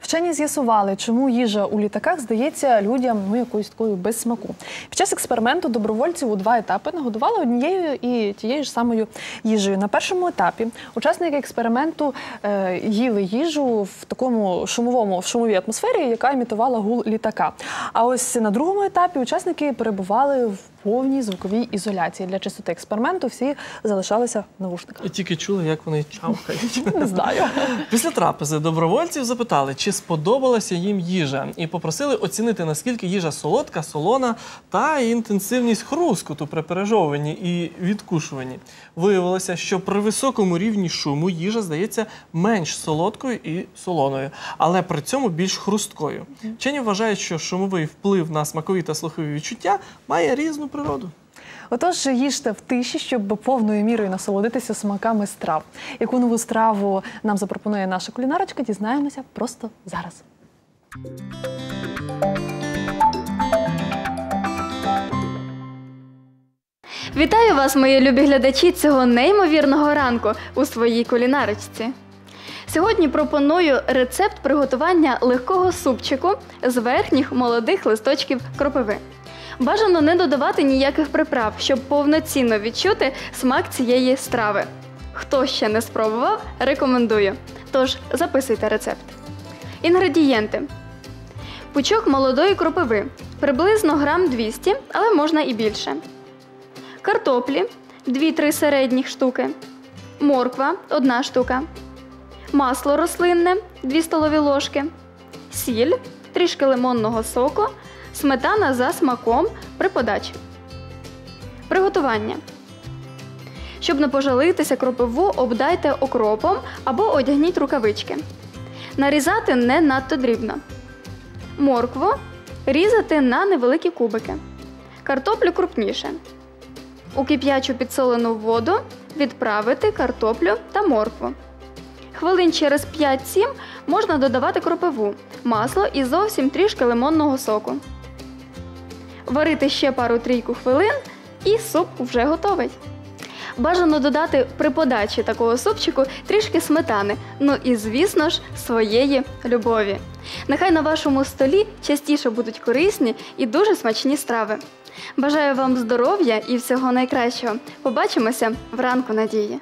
Вчені з'ясували, чому їжа у літаках здається людям ну якоюсь такою без смаку. Під час експерименту добровольців у два етапи нагодували однією і тією ж самою їжею. На першому етапі учасники експерименту е, їли їжу в такому шумовому в шумовій атмосфері, яка імітувала гул літака. А ось на другому етапі учасники перебували в повній звуковій ізоляції. Для чистоти експерименту всі залишалися в навушниках. І тільки чули, як вони чавкають. Не знаю. Після трапези добровольців запитали, чи сподобалася їм їжа, і попросили оцінити, наскільки їжа солодка, солона та інтенсивність хрускоту при пережовуванні і відкушуванні. Виявилося, що при високому рівні шуму їжа здається менш солодкою і солоною, але при цьому більш хрусткою. Вчені вважають, що шумовий вплив на смакові та слухові відчуття має різну природу. Отож, їжте в тиші, щоб повною мірою насолодитися смаками страв. Яку нову страву нам запропонує наша кулінарочка, дізнаємося просто зараз. Вітаю вас, мої любі глядачі, цього неймовірного ранку у своїй кулінарочці. Сьогодні пропоную рецепт приготування легкого супчику з верхніх молодих листочків кропиви. Бажано не додавати ніяких приправ, щоб повноцінно відчути смак цієї страви. Хто ще не спробував, рекомендую. Тож записуйте рецепт. Інгредієнти: пучок молодої кропиви. Приблизно грам 200, але можна і більше. Картоплі. 2-3 середніх штуки, морква. 1 штука, масло рослинне. 2 столові ложки, сіль, трішки лимонного соку, сметана за смаком при подачі. Приготування. Щоб не пожалитися кропиву, обдайте окропом або одягніть рукавички. Нарізати не надто дрібно. Моркву різати на невеликі кубики. Картоплю крупніше. У кип'ячу підсолену воду відправити картоплю та моркву. Хвилин через 5-7 можна додавати кропиву, масло і зовсім трішки лимонного соку. Варити ще пару-трійку хвилин і суп вже готовий. Бажано додати при подачі такого супчику трішки сметани, ну і, звісно ж, своєї любові. Нехай на вашому столі частіше будуть корисні і дуже смачні страви. Бажаю вам здоров'я і всього найкращого. Побачимося вранку надії.